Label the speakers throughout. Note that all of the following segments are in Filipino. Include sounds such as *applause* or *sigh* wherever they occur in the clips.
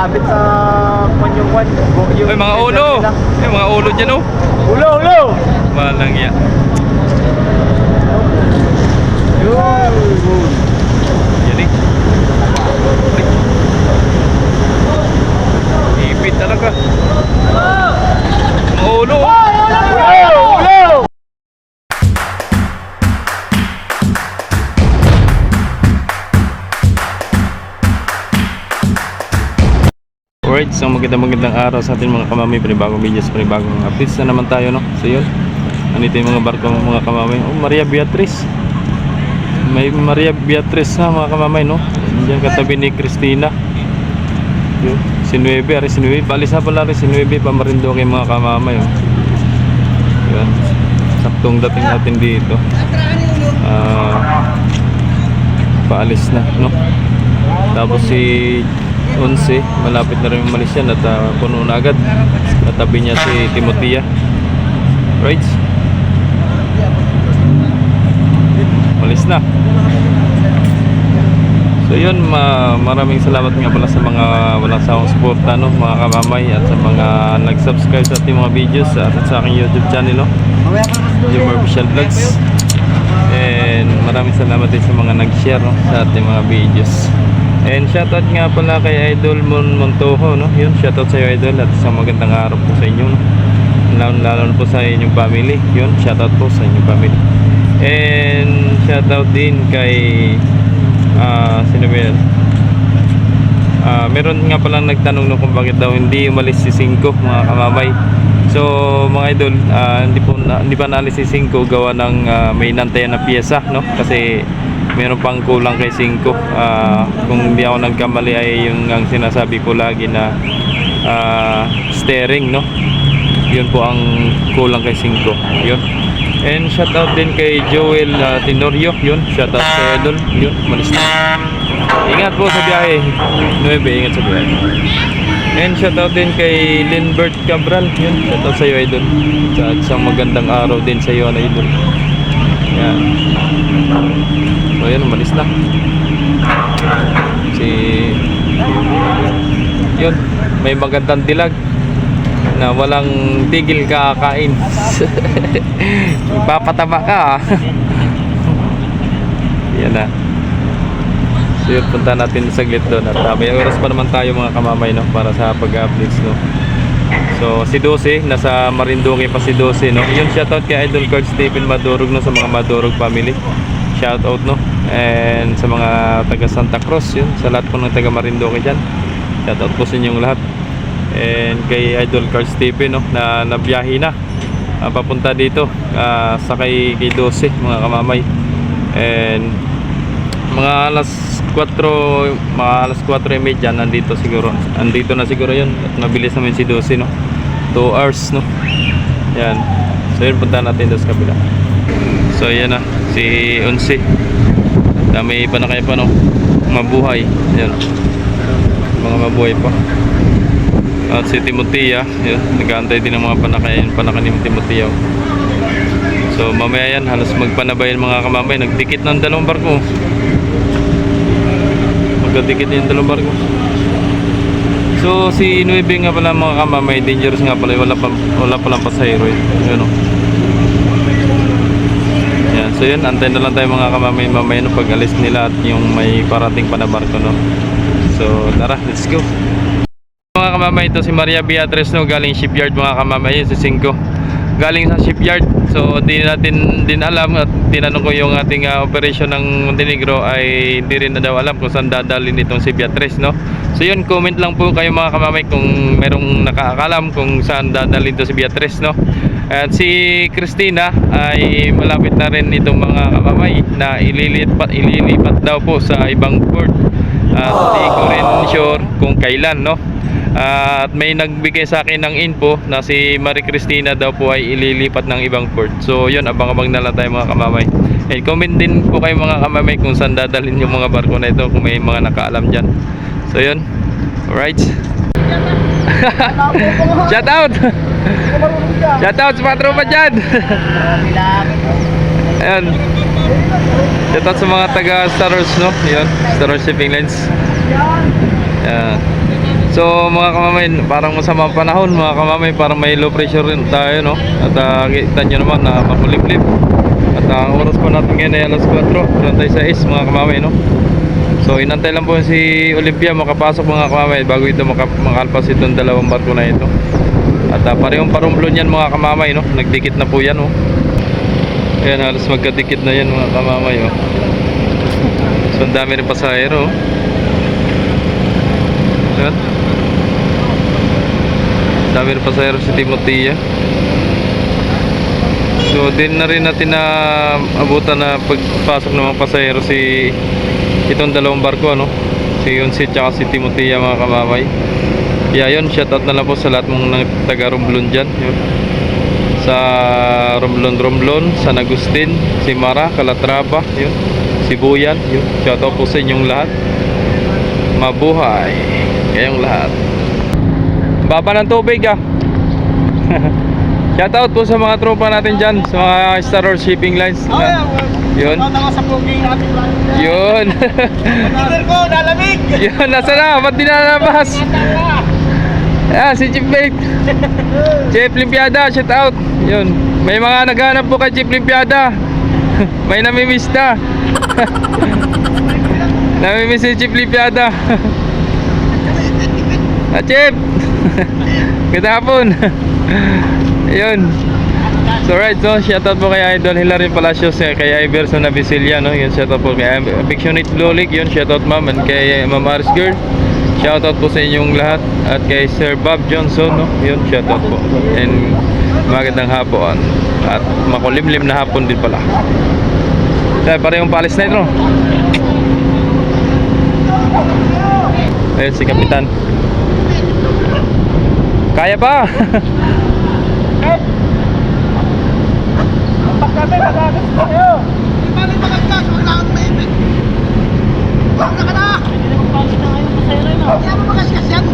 Speaker 1: sabit sa kwan yung kwan. Yung
Speaker 2: Ay, mga ulo. Ay, mga ulo dyan oh.
Speaker 1: Ulo, ulo!
Speaker 2: Malang yan.
Speaker 1: Yun.
Speaker 2: Yan eh. Ipit talaga. Mga ulo oh.
Speaker 1: Ulo, ulo!
Speaker 2: Alright, so magandang magandang araw sa ating mga kamamay, panibagong videos, panibagong updates na naman tayo, no? So yun, andito yung mga barko mga kamamay. Oh, Maria Beatriz. May Maria Beatriz na mga kamamay, no? Diyan katabi ni Christina. Yun, si Nueve, ari si Nueve. Balisa pala rin si Nueve, pamarindo kay mga kamamay, oh. Yun, saktong dating natin dito. Ah, paalis na, no? Tapos si Onse, malapit na rin umalis yan at ah, puno na agad. Katabi niya si Timotia. Right? Umalis na. So yun, ma maraming salamat nga pala sa mga walang sawang suporta, no? mga kamamay at sa mga nag-subscribe sa ating mga videos at sa aking YouTube channel, no? Jumar Official Vlogs. And maraming salamat din sa mga nag-share no, sa ating mga videos. And shoutout nga pala kay Idol Mon Montojo, no? Yun, shoutout sa iyo Idol at isang magandang araw po sa inyo, no? Lalo, lalo po sa inyong family. Yun, shoutout po sa inyong family. And shoutout din kay ah sino ba? Ah, meron nga palang nagtanong no kung bakit daw hindi umalis si Cinco mga kamamay. So mga idol, ah, hindi po na, hindi pa naalis si Cinco gawa ng ah, may nantayan na piyesa no kasi meron pang kulang kay Cinco. Ah, kung hindi ako nagkamali ay yung ang sinasabi ko lagi na ah, steering no. Yun po ang kulang kay Cinco. Yun. And shout out din kay Joel ah, Tenorio. Yun, shout out kay Idol. Yun, malis na. Ingat po sa biyahe. 9, ingat sa biyahe. And shoutout din kay Linbert Cabral. Yun, shoutout sa iyo, Idol. Sa isang magandang araw din sa iyo, Idol. Yan. So, yan, umalis na. Si... Yun, may magandang dilag na walang tigil kakain. *laughs* Papataba ka, ah. *laughs* Yan na. So yun, punta natin saglit doon at uh, may oras pa naman tayo mga kamamay no, para sa pag-updates no. So si Dose, nasa Marinduque pa si Dose no. Yun shoutout kay Idol Card Stephen Madurog no sa mga Madurog family. Shoutout no. And sa mga taga Santa Cruz yun, sa lahat po ng taga Marinduque diyan. Shoutout po sa inyong lahat. And kay Idol Card Stephen no na nabiyahe na ah, papunta dito ah, sa kay kay Dose mga kamamay. And mga alas 4 mga alas 4.30 nandito siguro. Andito na siguro yun. At mabilis naman si 12 no? 2 hours no? Yan. So yun punta natin doon sa kabila. So yan na si Unsi. Dami pa na kayo pa no? Mabuhay. Yan. Mga mabuhay pa. At si Timotea yun. Nag-aantay din ng mga panakayan panakan ni Timotea so mamaya yan. Halos magpanabayan mga kamamay. Nagdikit ng dalawang barko magkadikit yung dalawang barko. So si Nuebe nga pala mga kamamay dangerous nga pala wala pa wala pa lang pasahero eh. yun o yan. So yun antay na lang tayo mga kamamay mamaya no, pag alis nila at yung may parating pa na barko no. So tara let's go. Mga kamamay ito si Maria Beatriz no galing shipyard mga kamamay yun si Cinco galing sa shipyard. So di natin din alam at tinanong ko yung ating ah, operation ng Montenegro ay hindi rin na daw alam kung saan dadalhin itong si Beatriz no? So yun comment lang po kayo mga kamamay kung merong nakakalam kung saan dadalhin to si Beatriz no? At si Christina ay malapit na rin itong mga kamamay na ililipat, ililipat daw po sa ibang port. At hindi ko rin sure kung kailan no at may nagbigay sa akin ng info na si Marie Cristina daw po ay ililipat ng ibang port. So yun, abang-abang na lang tayo mga kamamay. And comment din po kayo mga kamamay kung saan dadalhin yung mga barko na ito kung may mga nakaalam dyan. So yun, alright. *laughs* Shout out! Shout out sa mga tropa dyan! *laughs* Ayan. Shout out sa mga taga Star Wars, no? Yun, Star Wars Shipping Lines. Ayan. So mga kamamay, parang masama ang panahon mga kamamay, parang may low pressure rin tayo no. At uh, kita nyo naman na makulimlim. At uh, ang oras po natin ngayon ay alas 4, 36 mga kamamay no. So inantay lang po si Olympia makapasok mga kamamay bago ito maka makalpas itong dalawang barko na ito. At uh, parehong parumblon yan mga kamamay no. Nagdikit na po yan oh. Ayan halos magkadikit na yan mga kamamay oh. So ang dami rin pasahero oh. Ayan. Dami rin pasahero si Timotea. So din na rin natin na abutan na pagpasok ng mga pasahero si itong dalawang barko ano. Si Yunsi at si Timotea mga kamamay. Kaya yun, shoutout na lang po sa lahat mong taga Romblon dyan. Yun. Sa Romblon Romblon, San Agustin, si Mara, Calatrava, yun. Si Buyan, yun. Shoutout po sa inyong lahat. Mabuhay kayong lahat. Baba ng tubig ah. *laughs* Shoutout po sa mga tropa natin dyan, sa mga Star Wars Shipping Lines. Yun.
Speaker 1: Tama sa puging ating
Speaker 2: Yun.
Speaker 1: Order ko! *laughs*
Speaker 2: Yun, nasa na? Ba't di na nalabas? *laughs* Ah, si Chief Bait. Chief Limpiada, shout out. Yun. May mga naghanap po kay Chief Limpiada. May namimiss na. namimiss si Chief Limpiada. ah, Chief. *laughs* Good hapon. *laughs* Yun. So right, so shoutout po kay Idol Hilary Palacios, eh, kay Iverson Navicilia, no? Yun, shoutout po kay Affectionate Lulik, yun, shoutout ma'am, and kay Ma'am Aris Girl. Shoutout po sa inyong lahat at kay Sir Bob Johnson, no? Yun, shoutout po. And magandang hapon at makulimlim na hapon din pala. Kaya parehong palis na ito? Ayun si Kapitan. Kaya pa!
Speaker 1: Pag kami, magagas tayo!
Speaker 3: Yung magasgas? Wala kang mainit. Wala ka na! Kaya mo magasgas yan?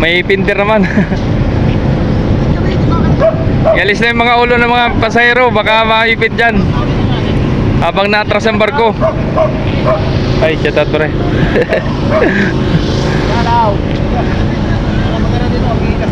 Speaker 2: May pinter naman.
Speaker 3: Kami hindi magasgas.
Speaker 2: Yalis na yung mga ulo ng mga pasahero, baka maipit dyan. Habang natras ang barko. Ay, chat out pre. *laughs*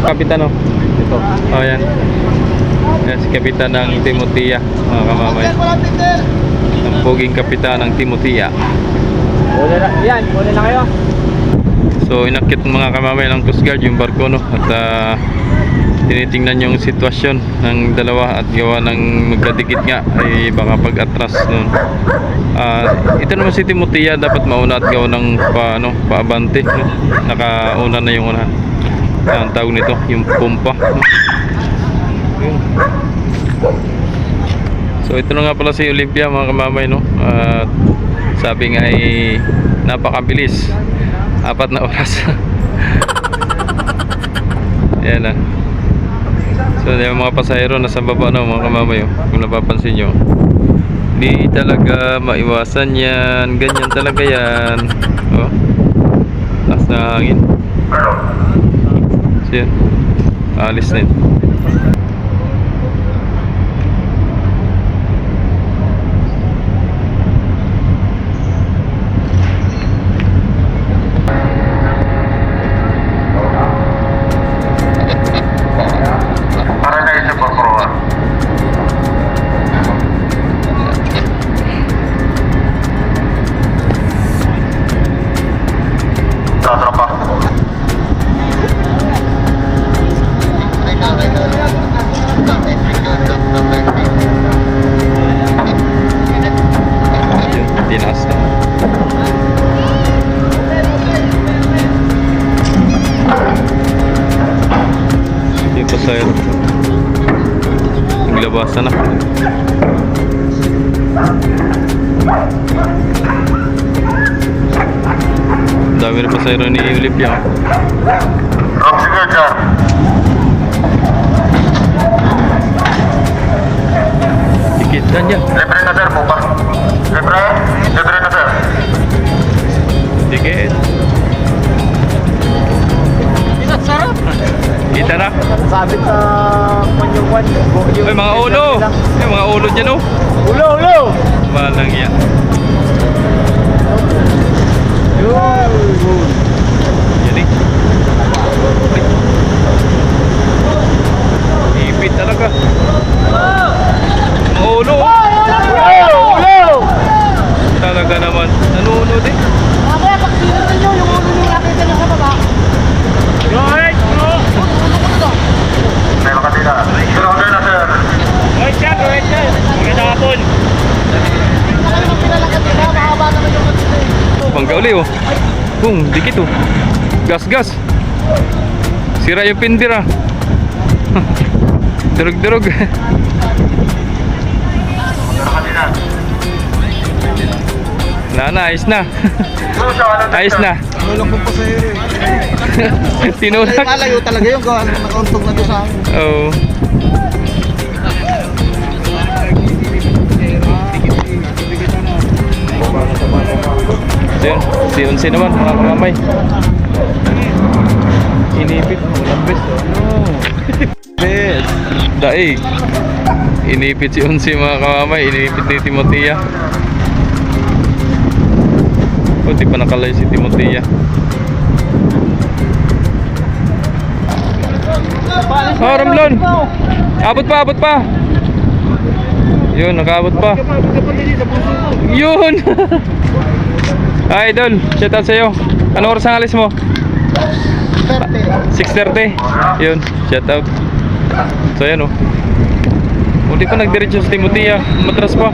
Speaker 2: Kapitan oh. Ito. Oh, yan. Yan si kapitan ng Timotea, mga kamamay.
Speaker 3: Wala!
Speaker 2: Ang poging kapitan ng Timotea.
Speaker 1: Una na, yan, una na kayo.
Speaker 2: So inakit ng mga kamamay ng Coast Guard yung barko no at ah, tinitingnan yung sitwasyon ng dalawa at gawa ng magkadikit nga ay baka pag-atras nun. Ah, ito naman si Timotea dapat mauna at gawa ng pa, ano, paabante no? Nakauna na yung unahan. Ah, ang tawag nito, yung pumpa. No? So ito na nga pala si Olympia mga kamamay no. At sabi nga ay napakabilis. Apat na oras. *laughs* Yan na. So yung mga pasahero nasa baba na mga kamamay oh, kung napapansin nyo. Di talaga maiwasan yan. Ganyan talaga yan. Oh. Taas na hangin. So yan. Alis na yun. Dami rin pasahero ni Olympia.
Speaker 4: Rob, sige dyan.
Speaker 2: Tikit na niya.
Speaker 4: Libre na sir, buka. Libre? Libre na sir.
Speaker 2: Tikit.
Speaker 3: Sarap!
Speaker 2: Kita na.
Speaker 1: Sabit sa panyuwan.
Speaker 2: Ay, mga ulo mga ulo dyan oh.
Speaker 1: Ulo, ulo!
Speaker 2: Malang yan. Yan eh. Ipit talaga. Mga ulo oh. Ulo, ulo! Talaga naman. Nanunod eh.
Speaker 1: Mamaya pag sinunod nyo, yung ulo nyo nakita na sa baba.
Speaker 2: Uli oh. Boom, dikit oh. Gas, gas. Sira yung pindir ah. *laughs* Durog-durog.
Speaker 4: Kanina.
Speaker 2: na na, ayos na. *laughs* Ayos na.
Speaker 3: Walang kong pasahero eh.
Speaker 2: Tinulak.
Speaker 3: Malayo talaga yung gawa na nakauntog na doon sa akin.
Speaker 2: Oo. So yun, si naman mga kamamay. Inipit, walang best oh. Best. Daig. Inipit si Unsi mga kamamay, inipit ni Timotea. Buti pa nakalay si Timotea. Oh, Ramlon! Abot pa, abot pa! Yun, nakaabot pa. Yun! Hi, Idol. Shout out sa'yo. Ano oras ang alis mo? 6.30. Yun, shout out. So, yan oh. Hindi pa nagdiretso sa Timotea. Matras pa.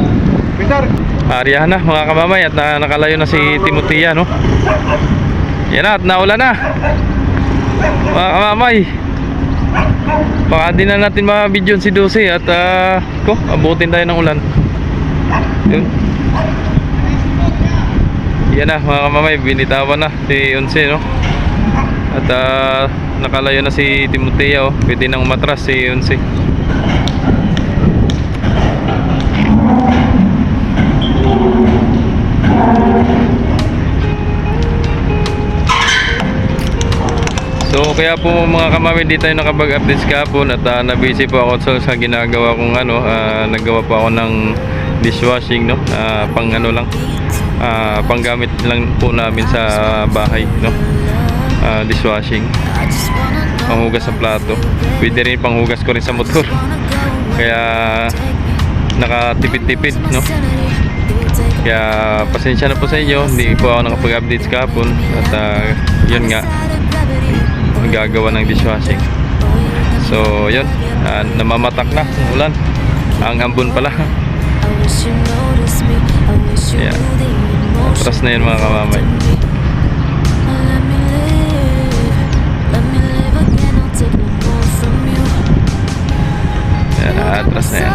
Speaker 2: Ariyahan na mga kamamay at na, nakalayo na si Timotea, no? Yan na, at naulan na. Mga kamamay. Baka di na natin ma-video si Dose at ah, ko, abutin tayo ng ulan. Yun. Yan na mga kamamay, binitawan na si Unse no. At ah, nakalayo na si Timotea oh, pwede nang umatras si Unse. So kaya po mga kamami di tayo nakapag-update kahapon at uh, na-busy po ako sa, sa ginagawa kong ano, ah, naggawa po ako ng dishwashing no, Ah, pang ano lang, ah, panggamit lang po namin sa bahay no, Ah, dishwashing, panghugas sa plato, pwede rin panghugas ko rin sa motor, *laughs* kaya nakatipid-tipid no. Kaya pasensya na po sa inyo, hindi po ako nakapag-update kahapon at ah, yun nga, gagawa ng dishwashing. So, yun. ah, namamatak na ulan. Ang ambon pala. Yeah. Atras na yun mga kamamay. Atras na yan.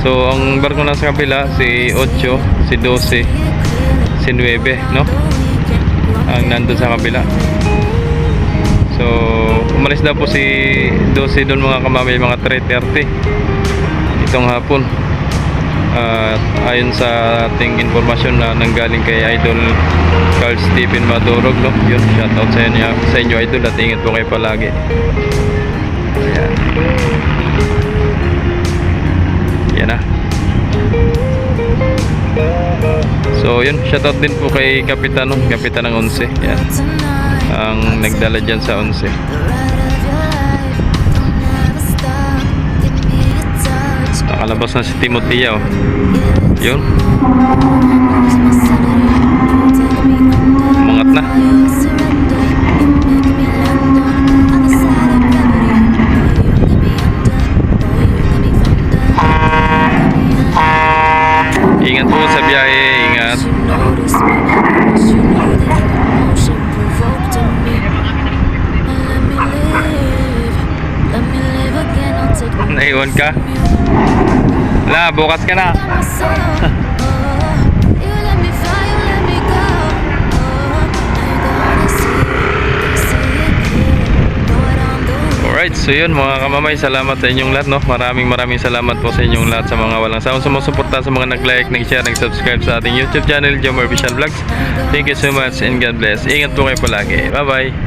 Speaker 2: So, ang barko nasa kabila, si 8, si 12, si 9, no? Ang nandun sa kabila. So, umalis na po si 12 doon mga kamamay, mga 3.30 itong hapon. At ayon sa ating informasyon na nanggaling kay Idol Carl Stephen Madurog, no? Yun, shoutout sa inyo, sa inyo Idol at ingat po kayo palagi. Ayan. Yan na. So yun, shoutout din po kay Kapitan, no? Kapitan ng 11. Yan. Ang nagdala dyan sa 11. Nakalabas na si Timotea, oh. Yun, umangat na. Bukas ka na. *laughs* Alright, so yun mga kamamay, salamat sa inyong lahat no. Maraming maraming salamat po sa inyong lahat sa mga walang sawang sumusuporta sa mga nag-like, nag-share, nag-subscribe sa ating YouTube channel, Jomar Official Vlogs. Thank you so much and God bless. Ingat po kayo palagi. Bye-bye.